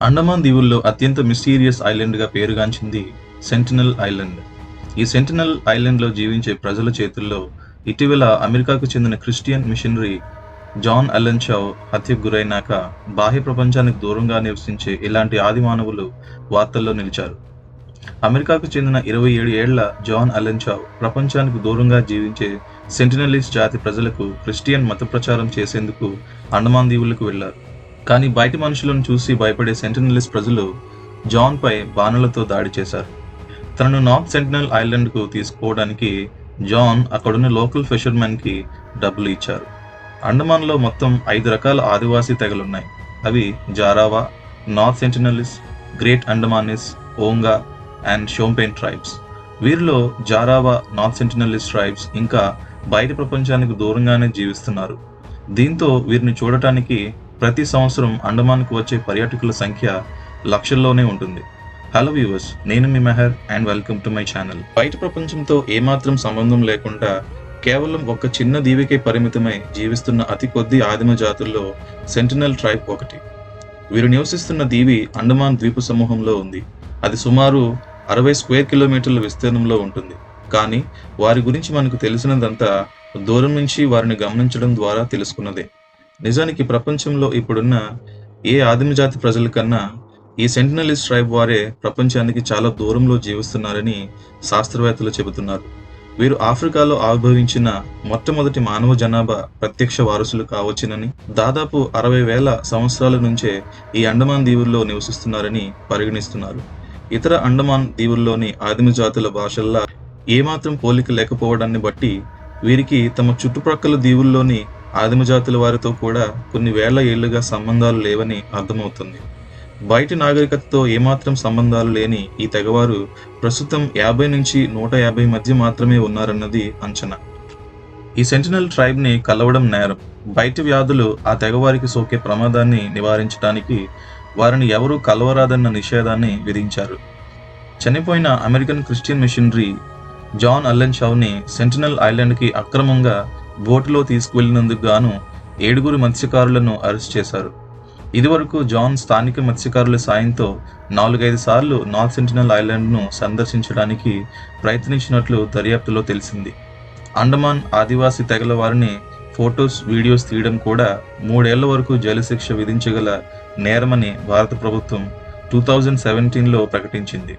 అండమాన్ దీవుల్లో అత్యంత మిస్టీరియస్ ఐలాండ్గా పేరుగాంచింది సెంటినల్ ఐలాండ్. ఈ సెంటినల్ ఐలాండ్లో జీవించే ప్రజల చేతుల్లో ఇటీవల అమెరికాకు చెందిన క్రిస్టియన్ మిషనరీ జాన్ అల్లెన్షావ్ హత్యకు గురైనాక బాహ్య ప్రపంచానికి దూరంగా నివసించే ఇలాంటి ఆది మానవులు వార్తల్లో నిలిచారు. అమెరికాకు చెందిన ఇరవై ఏడు ఏళ్ళ జాన్ అల్లెన్షావ్ ప్రపంచానికి దూరంగా జీవించే సెంటినలిస్ట్ జాతి ప్రజలకు క్రిస్టియన్ మత ప్రచారం చేసేందుకు అండమాన్ దీవులకు వెళ్ళారు కానీ బయటి మనుషులను చూసి భయపడే సెంటినలిస్ట్ ప్రజలు జాన్పై బాణలతో దాడి చేశారు. తనను నార్త్ సెంటినల్ ఐలాండ్కు తీసుకోవడానికి జాన్ అక్కడున్న లోకల్ ఫిషర్మెన్కి డబ్బులు ఇచ్చారు. అండమాన్లో మొత్తం ఐదు రకాల ఆదివాసీ తెగలున్నాయి. అవి Jarawa North Sentinelese great Andamanese Onge and Shompen tribes. వీరిలో జారావా నార్త్ సెంటినలిస్ ట్రైబ్స్ ఇంకా బయట ప్రపంచానికి దూరంగానే జీవిస్తున్నారు. దీంతో వీరిని చూడటానికి ప్రతి సంవత్సరం అండమాన్కు వచ్చే పర్యాటకుల సంఖ్య లక్షల్లోనే ఉంటుంది. హలో వ్యూవర్స్ నేను మీ Meher and welcome to my channel. బయట ప్రపంచంతో ఏమాత్రం సంబంధం లేకుండా కేవలం ఒక చిన్న దీవికే పరిమితమై జీవిస్తున్న అతి కొద్ది ఆదిమ జాతుల్లో సెంటినల్ ట్రైబ్ ఒకటి. వీరు నివసిస్తున్న దీవి అండమాన్ ద్వీప సమూహంలో ఉంది. అది సుమారు అరవై స్క్వేర్ కిలోమీటర్ల విస్తీర్ణంలో ఉంటుంది. కానీ వారి గురించి మనకు తెలిసినదంతా దూరం నుంచి వారిని గమనించడం ద్వారా తెలుసుకున్నదే. నిజానికి ప్రపంచంలో ఇప్పుడున్న ఏ ఆదిమ జాతి ప్రజల కన్నా ఈ సెంటినలిస్ట్ ట్రైబ్ వారే ప్రపంచానికి చాలా దూరంలో జీవిస్తున్నారని శాస్త్రవేత్తలు చెబుతున్నారు. వీరు ఆఫ్రికాలో ఆవిర్భవించిన మొట్టమొదటి మానవ జనాభా ప్రత్యక్ష వారసులు కావచ్చునని దాదాపు అరవై వేల సంవత్సరాల నుంచే ఈ అండమాన్ దీవుల్లో నివసిస్తున్నారని పరిగణిస్తున్నారు. ఇతర అండమాన్ దీవుల్లోని ఆదిమ జాతుల భాషల్లా ఏమాత్రం పోలిక లేకపోవడాన్ని బట్టి వీరికి తమ చుట్టుప్రక్కల దీవుల్లోని ఆదిమ జాతుల వారితో కూడా కొన్ని వేల ఏళ్ళుగా సంబంధాలు లేవని అర్థమవుతుంది. బయటి నాగరికతతో ఏమాత్రం సంబంధాలు లేని ఈ తెగవారు ప్రస్తుతం యాభై నుంచి నూట యాభై మధ్య మాత్రమే ఉన్నారన్నది అంచనా. ఈ సెంటినల్ ట్రైబ్ని కలవడం నేరం. బయటి వ్యాధులు ఆ తెగవారికి సోకే ప్రమాదాన్ని నివారించడానికి వారిని ఎవరూ కలవరాదన్న నిషేధాన్ని విధించారు. చనిపోయిన American Christian missionary John Allen షావ్ని Sentinel ఐలాండ్కి అక్రమంగా బోటులో తీసుకువెళ్ళినందుకు గాను ఏడుగురు మత్స్యకారులను అరెస్ట్ చేశారు. ఇదివరకు జాన్ స్థానిక మత్స్యకారుల సాయంతో నాలుగైదు సార్లు నార్త్ సెంటినల్ ఐలాండ్ను సందర్శించడానికి ప్రయత్నించినట్లు దర్యాప్తులో తెలిసింది. అండమాన్ ఆదివాసీ తెగల వారిని ఫొటోస్ వీడియోస్ తీయడం కూడా మూడేళ్ళ వరకు జైలు శిక్ష విధించగల నేరమని భారత ప్రభుత్వం టూ థౌజండ్ సెవెంటీన్లో ప్రకటించింది.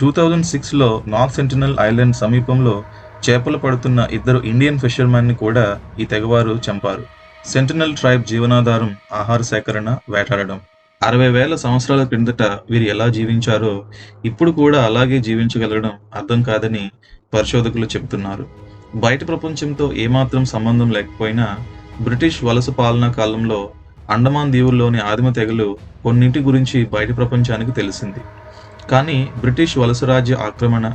టూ థౌజండ్ సిక్స్లో నార్త్ సెంటినల్ ఐలాండ్ సమీపంలో చేపలు పడుతున్న ఇద్దరు ఇండియన్ ఫిషర్మెన్ని కూడా ఈ తెగవారు చంపారు. సెంటినల్ ట్రైబ్ జీవనాధారం ఆహార సేకరణ వేటాడడం. అరవై వేల సంవత్సరాల క్రిందట వీరు ఎలా జీవించారో ఇప్పుడు కూడా అలాగే జీవించగలగడం అర్థం కాదని పరిశోధకులు చెబుతున్నారు. బయట ప్రపంచంతో ఏమాత్రం సంబంధం లేకపోయినా బ్రిటిష్ వలస పాలనా కాలంలో అండమాన్ దీవుల్లోని ఆదిమ తెగలు కొన్నింటి గురించి బయట ప్రపంచానికి తెలిసింది. కానీ బ్రిటిష్ వలసరాజ్య ఆక్రమణ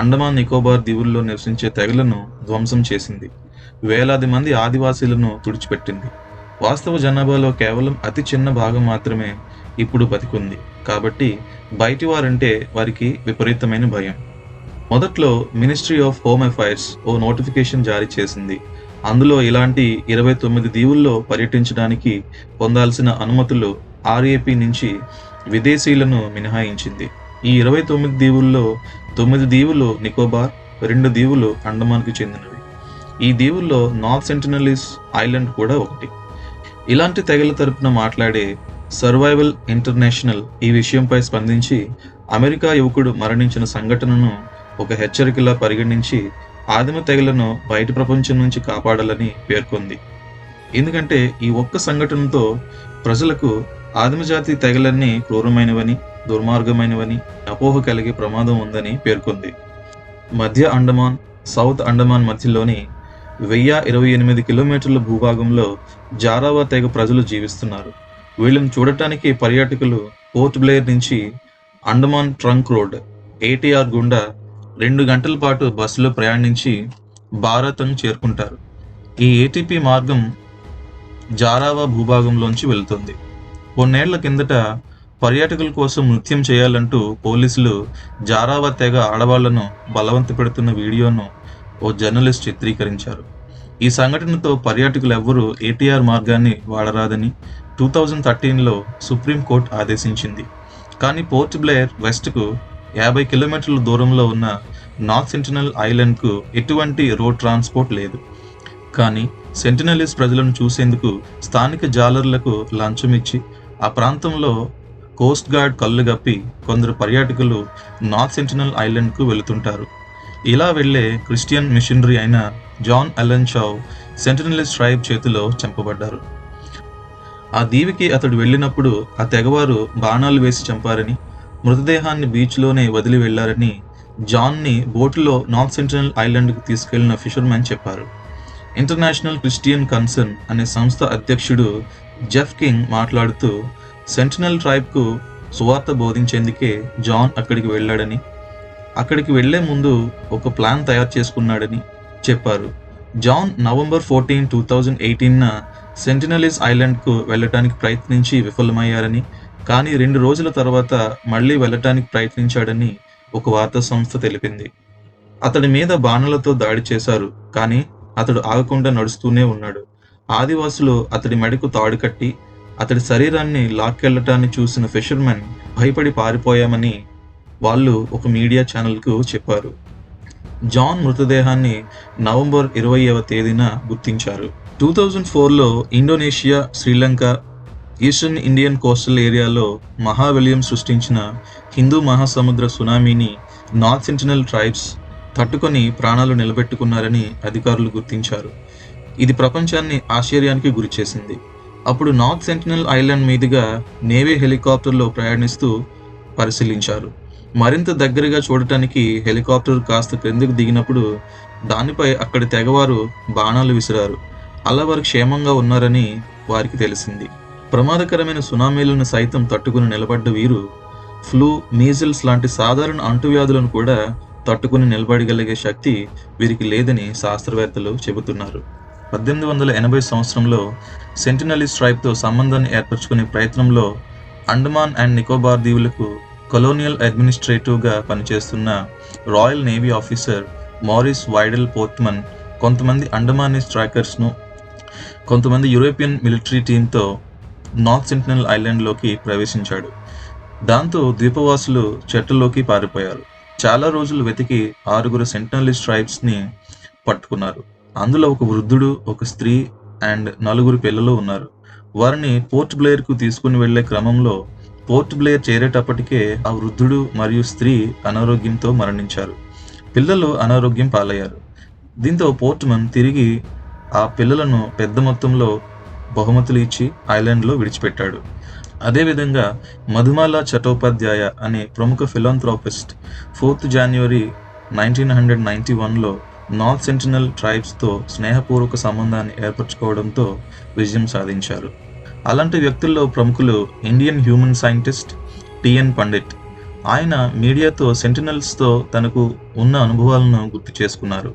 అండమాన్ నికోబార్ దీవుల్లో నివసించే తెగలను ధ్వంసం చేసింది. వేలాది మంది ఆదివాసీలను తుడిచిపెట్టింది. వాస్తవ జనాభాలో కేవలం అతి చిన్న భాగం మాత్రమే ఇప్పుడు బతికుంది. కాబట్టి బయటి వారంటే వారికి విపరీతమైన భయం. మొదట్లో మినిస్ట్రీ ఆఫ్ హోమ్ అఫైర్స్ ఓ నోటిఫికేషన్ జారీ చేసింది. అందులో ఇలాంటి ఇరవై తొమ్మిది దీవుల్లో పర్యటించడానికి పొందాల్సిన అనుమతులు ఆర్ఏపీ నుంచి విదేశీయులను మినహాయించింది. ఈ ఇరవై తొమ్మిది దీవుల్లో తొమ్మిది దీవులు నికోబార్ రెండు దీవులు అండమాన్కి చెందినవి. ఈ దీవుల్లో నార్త్ సెంటినలీస్ ఐలాండ్ కూడా ఒకటి. ఇలాంటి తెగల తరపున మాట్లాడే సర్వైవల్ ఇంటర్నేషనల్ ఈ విషయంపై స్పందించి అమెరికా యువకుడు మరణించిన సంఘటనను ఒక హెచ్చరికలా పరిగణించి ఆదిమ తెగలను బయట ప్రపంచం నుంచి కాపాడాలని పేర్కొంది. ఎందుకంటే ఈ ఒక్క సంఘటనతో ప్రజలకు ఆదిమజాతి తెగలన్నీ క్రూరమైనవని దుర్మార్గమైనవని అపోహ కలిగే ప్రమాదం ఉందని పేర్కొంది. మధ్య అండమాన్ సౌత్ అండమాన్ మధ్యలోని వెయ్యి ఇరవై ఎనిమిది కిలోమీటర్ల భూభాగంలో జారావా తెగ ప్రజలు జీవిస్తున్నారు. వీళ్ళని చూడటానికి పర్యాటకులు పోర్ట్ బ్లేయర్ నుంచి అండమాన్ ట్రంక్ రోడ్ ఏటీఆర్ గుండా రెండు గంటల పాటు బస్సులో ప్రయాణించి భారత్ను చేరుకుంటారు. ఈ ఏటీపీ మార్గం జారావా భూభాగంలోంచి వెళుతుంది. కొన్నేళ్ళ కిందట పర్యాటకుల కోసం నృత్యం చేయాలంటూ పోలీసులు జారావా తెగ ఆడవాళ్ళను బలవంత పెడుతున్న వీడియోను ఓ జర్నలిస్ట్ చిత్రీకరించారు. ఈ సంఘటనతో పర్యాటకులు ఎవ్వరూ ఏటీఆర్ మార్గాన్ని వాడరాదని టూ థౌజండ్ థర్టీన్లో సుప్రీంకోర్టు ఆదేశించింది. కానీ పోర్ట్ బ్లేయర్ వెస్ట్కు యాభై కిలోమీటర్ల దూరంలో ఉన్న నార్త్ సెంటినల్ ఐలాండ్కు ఎటువంటి రోడ్ ట్రాన్స్పోర్ట్ లేదు. కానీ సెంటినలిస్ ప్రజలను చూసేందుకు స్థానిక జాలర్లకు లంచం ఇచ్చి ఆ ప్రాంతంలో కోస్ట్ గార్డ్ కళ్ళు గప్పి కొందరు పర్యాటకులు నార్త్ సెంటినల్ ఐలాండ్కు వెళుతుంటారు. ఇలా వెళ్ళే క్రిస్టియన్ మిషనరీ అయిన John Allen Chau Sentinelese tribe చేతిలో చంపబడ్డారు. ఆ దీవికి అతడు వెళ్ళినప్పుడు ఆ తెగవారు బాణాలు వేసి చంపారని మృతదేహాన్ని బీచ్లోనే వదిలి వెళ్ళారని జాన్ని బోటులో నార్త్ సెంట్రల్ ఐలాండ్కు తీసుకెళ్ళిన ఫిషర్మెన్ చెప్పారు. ఇంటర్నేషనల్ క్రిస్టియన్ కన్సర్న్ అనే సంస్థ అధ్యక్షుడు జెఫ్ కింగ్ మాట్లాడుతూ సెంటినల్ ట్రైబ్కు సువార్త బోధించేందుకే జాన్ అక్కడికి వెళ్ళాడని అక్కడికి వెళ్ళే ముందు ఒక ప్లాన్ తయారు చేసుకున్నాడని చెప్పారు. John November fourteen two thousand ఎయిటీన్న Sentinelese ఐలాండ్కు వెళ్ళటానికి ప్రయత్నించి విఫలమయ్యారని కానీ రెండు రోజుల తర్వాత మళ్ళీ వెళ్ళటానికి ప్రయత్నించాడని ఒక వార్తా సంస్థ తెలిపింది. అతడి మీద బాణలతో దాడి చేశారు కానీ అతడు ఆగకుండా నడుస్తూనే ఉన్నాడు. ఆదివాసులు అతడి మెడకు తాడు కట్టి అతడి శరీరాన్ని లాక్కెళ్ళటాన్ని చూసిన ఫిషర్మెన్ భయపడి పారిపోయామని వాళ్ళు ఒక మీడియా ఛానల్కు చెప్పారు. జాన్ మృతదేహాన్ని నవంబర్ ఇరవైవ తేదీన గుర్తించారు. టూ థౌజండ్ ఫోర్లో Indonesia Sri Lanka eastern Indian coastal ఏరియాలో మహావిలియం సృష్టించిన హిందూ మహాసముద్ర సునామీని నార్త్ సెంటినల్ ట్రైబ్స్ తట్టుకొని ప్రాణాలు నిలబెట్టుకున్నారని అధికారులు గుర్తించారు. ఇది ప్రపంచాన్ని ఆశ్చర్యానికి గురిచేసింది అప్పుడు నార్త్ సెంటినల్ ఐలాండ్ మీదుగా నేవీ హెలికాప్టర్లో ప్రయాణిస్తూ పరిశీలించారు. మరింత దగ్గరగా చూడటానికి హెలికాప్టర్ కాస్త క్రిందకు దిగినప్పుడు దానిపై అక్కడి తెగవారు బాణాలు విసిరారు. అలా వారు క్షేమంగా ఉన్నారని వారికి తెలిసింది. ప్రమాదకరమైన సునామీలను సైతం తట్టుకుని నిలబడ్డ వీరు ఫ్లూ మీజిల్స్ లాంటి సాధారణ అంటువ్యాధులను కూడా తట్టుకుని నిలబడగలిగే శక్తి వీరికి లేదని శాస్త్రవేత్తలు చెబుతున్నారు. పద్దెనిమిది వందల ఎనభై సంవత్సరంలో సెంటినలిస్ ట్రైబ్తో సంబంధాన్ని ఏర్పరచుకునే ప్రయత్నంలో అండమాన్ అండ్ నికోబార్ దీవులకు కొలోనియల్ అడ్మినిస్ట్రేటివ్గా పనిచేస్తున్న Royal Navy officer Maurice Vidal Portman కొంతమంది అండమానీ స్ట్రైకర్స్ను కొంతమంది యూరోపియన్ మిలిటరీ టీంతో నార్త్ సెంటినల్ ఐలాండ్లోకి ప్రవేశించాడు. దాంతో ద్వీపవాసులు చెట్టులోకి పారిపోయారు. చాలా రోజులు వెతికి ఆరుగురు సెంటినలిస్ట్ ట్రైబ్స్ని పట్టుకున్నారు. అందులో ఒక వృద్ధుడు ఒక స్త్రీ అండ్ నలుగురు పిల్లలు ఉన్నారు. వారిని పోర్ట్ బ్లేయర్కు తీసుకుని వెళ్ళే క్రమంలో పోర్ట్ బ్లేయర్ చేరేటప్పటికే ఆ వృద్ధుడు మరియు స్త్రీ అనారోగ్యంతో మరణించారు. పిల్లలు అనారోగ్యం పాలయ్యారు. దీంతో పోర్ట్మన్ తిరిగి ఆ పిల్లలను పెద్ద మొత్తంలో బహుమతులు ఇచ్చి ఐలాండ్లో విడిచిపెట్టాడు. అదేవిధంగా మధుమాల చటోపాధ్యాయ అనే ప్రముఖ philanthropist fourth January nineteen hundred ninety వన్లో నార్త్ సెంటినల్ ట్రైబ్స్తో స్నేహపూర్వక సంబంధాన్ని ఏర్పరచుకోవడంతో విజయం సాధించారు. అలాంటి వ్యక్తుల్లో ప్రముఖులు Indian human scientist T N Pandit. ఆయన మీడియాతో సెంటినల్స్తో తనకు ఉన్న అనుభవాలను గుర్తు చేసుకున్నారు.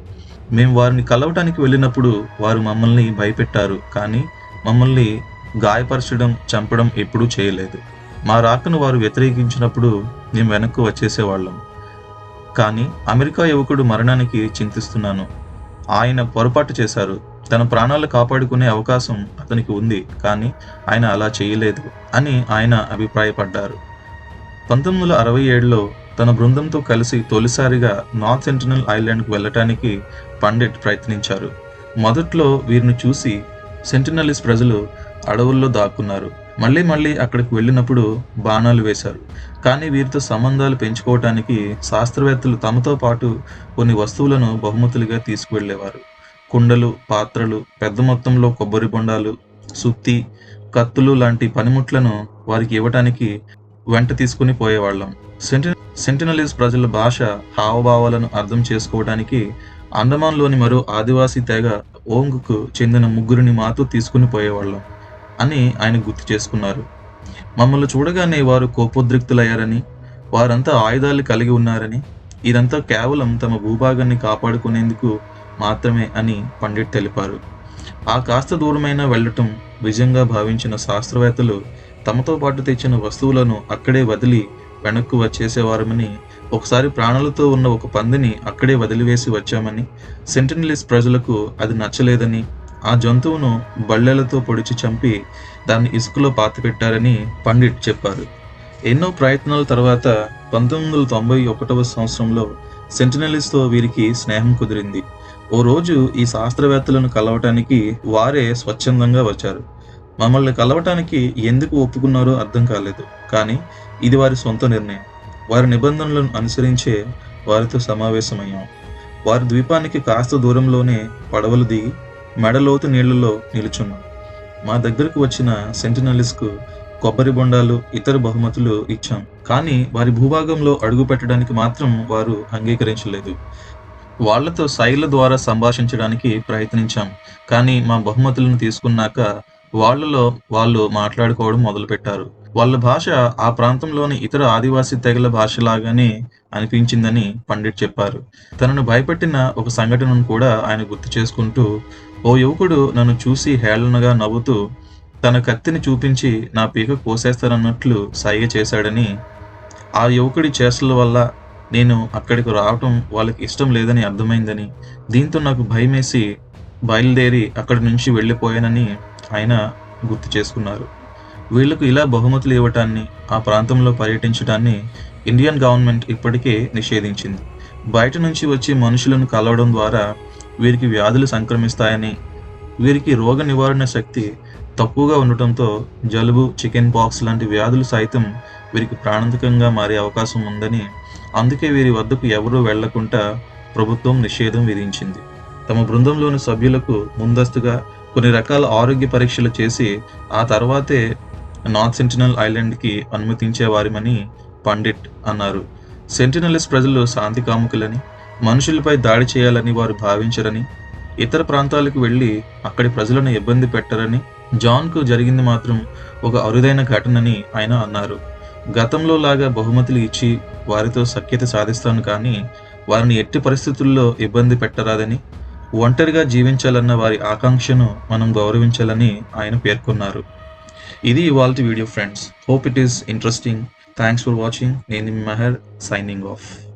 మేము వారిని కలవటానికి వెళ్ళినప్పుడు వారు మమ్మల్ని భయపెట్టారు కానీ మమ్మల్ని గాయపరచడం చంపడం ఎప్పుడూ చేయలేదు. మా రాకను వారు వ్యతిరేకించినప్పుడు మేము వెనక్కు వచ్చేసేవాళ్ళం. కానీ అమెరికా యువకుడు మరణానికి చింతిస్తున్నాను. ఆయన పొరపాటు చేశారు. తన ప్రాణాలు కాపాడుకునే అవకాశం అతనికి ఉంది కానీ ఆయన అలా చేయలేదు అని ఆయన అభిప్రాయపడ్డారు. పంతొమ్మిది వందల అరవై ఏడులో తన బృందంతో కలిసి తొలిసారిగా నార్త్ సెంటినల్ ఐలాండ్కు వెళ్ళటానికి పండిట్ ప్రయత్నించారు. మొదట్లో వీరిని చూసి సెంటినలిస్ ప్రజలు అడవుల్లో దాక్కున్నారు. మళ్ళీ మళ్ళీ అక్కడికి వెళ్ళినప్పుడు బాణాలు వేశారు. కానీ వీరితో సంబంధాలు పెంచుకోవటానికి శాస్త్రవేత్తలు తమతో పాటు కొన్ని వస్తువులను బహుమతులుగా తీసుకువెళ్ళేవారు. కుండలు పాత్రలు పెద్ద మొత్తంలో కొబ్బరి బొండాలు సుత్తి కత్తులు లాంటి పనిముట్లను వారికి ఇవ్వటానికి వెంట తీసుకుని పోయేవాళ్ళం. సెంటి సెంటినలీస్ ప్రజల భాష హావభావాలను అర్థం చేసుకోవడానికి అండమాన్లోని మరో ఆదివాసీ తెగ ఓంగుకు చెందిన ముగ్గురిని మాతో తీసుకుని పోయేవాళ్ళం. అని ఆయన గుర్తు చేసుకున్నారు. మమ్మల్ని చూడగానే వారు కోపోద్రిక్తులయ్యారని వారంతా ఆయుధాలు కలిగి ఉన్నారని ఇదంతా కేవలం తమ భూభాగాన్ని కాపాడుకునేందుకు మాత్రమే అని పండిట్ తెలిపారు. ఆ కాస్త దూరమైన వెళ్ళటం విజయంగా భావించిన శాస్త్రవేత్తలు తమతో పాటు తెచ్చిన వస్తువులను అక్కడే వదిలి వెనక్కు వచ్చేసేవారమని ఒకసారి ప్రాణాలతో ఉన్న ఒక పందిని అక్కడే వదిలివేసి వచ్చామని సెంటనలిస్ ప్రజలకు అది నచ్చలేదని ఆ జంతువును బళ్ళెలతో పొడిచి చంపి దాన్ని ఇసుకలో పాతిపెట్టారని పండిట్ చెప్పారు. ఎన్నో ప్రయత్నాల తర్వాత పంతొమ్మిది వందల తొంభై ఒకటవ సంవత్సరంలో సెంటినలిస్తో వీరికి స్నేహం కుదిరింది. ఓ రోజు ఈ శాస్త్రవేత్తలను కలవటానికి వారే స్వచ్ఛందంగా వచ్చారు. మమ్మల్ని కలవటానికి ఎందుకు ఒప్పుకున్నారో అర్థం కాలేదు కానీ ఇది వారి సొంత నిర్ణయం. వారి నిబంధనలను అనుసరించే వారితో సమావేశమయ్యాం. వారి ద్వీపానికి కాస్త దూరంలోనే పడవలు దిగి మెడలోతు నీళ్ళలో నిలుచున్నాం. మా దగ్గరకు వచ్చిన సెంటినలిస్కు కొబ్బరి బొండాలు ఇతర బహుమతులు ఇచ్చాం. కానీ వారి భూభాగంలో అడుగు పెట్టడానికి మాత్రం వారు అంగీకరించలేదు. వాళ్ళతో శైల ద్వారా సంభాషించడానికి ప్రయత్నించాం. కానీ మా బహుమతులను తీసుకున్నాక వాళ్ళలో వాళ్ళు మాట్లాడుకోవడం మొదలుపెట్టారు. వాళ్ళ భాష ఆ ప్రాంతంలోని ఇతర ఆదివాసీ తెగల భాషలాగానే అనిపించిందని పండిట్ చెప్పారు. తనను భయపెట్టిన ఒక సంఘటనను కూడా ఆయన గుర్తు చేసుకుంటూ ఓ యువకుడు నన్ను చూసి హేళనగా నవ్వుతూ తన కత్తిని చూపించి నా పీక కోసేస్తారన్నట్లు సైగ చేశాడని ఆ యువకుడి చేష్టల వల్ల నేను అక్కడికి రావటం వాళ్ళకి ఇష్టం లేదని అర్థమైందని దీంతో నాకు భయమేసి బయలుదేరి అక్కడి నుంచి వెళ్ళిపోయానని ఆయన గుర్తు చేసుకున్నారు. వీళ్ళకు ఇలా బహుమతులు ఇవ్వటాన్ని ఆ ప్రాంతంలో పర్యటించడాన్ని ఇండియన్ గవర్నమెంట్ ఇప్పటికే నిషేధించింది. బయట నుంచి వచ్చి మనుషులను కలవడం ద్వారా వీరికి వ్యాధులు సంక్రమిస్తాయని వీరికి రోగ నివారణ శక్తి తక్కువగా ఉండటంతో జలుబు చికెన్ పాక్స్ లాంటి వ్యాధులు సైతం వీరికి ప్రాణాంతకంగా మారే అవకాశం ఉందని అందుకే వీరి వద్దకు ఎవరూ వెళ్ళకుండా ప్రభుత్వం నిషేధం విధించింది. తమ బృందంలోని సభ్యులకు ముందస్తుగా కొన్ని రకాల ఆరోగ్య పరీక్షలు చేసి ఆ తర్వాతే నార్త్ సెంటినల్ ఐలాండ్కి అనుమతించేవారిమని పండిట్ అన్నారు. సెంటినలిస్ ప్రజలు శాంతి కాముకులని మనుషులపై దాడి చేయాలని వారు భావించరని ఇతర ప్రాంతాలకు వెళ్ళి అక్కడి ప్రజలను ఇబ్బంది పెట్టరని జాన్కు జరిగింది మాత్రం ఒక అరుదైన ఘటనని ఆయన అన్నారు. గతంలో లాగా బహుమతులు ఇచ్చి వారితో సఖ్యత సాధిస్తాను కానీ వారిని ఎట్టి పరిస్థితుల్లో ఇబ్బంది పెట్టరాదని ఒంటరిగా జీవించాలన్న వారి ఆకాంక్షను మనం గౌరవించాలని ఆయన పేర్కొన్నారు. ఇది ఇవాళ video friends. Hope it is interesting. Thanks for watching. నేను మీ మెహర్ సైనింగ్ ఆఫ్.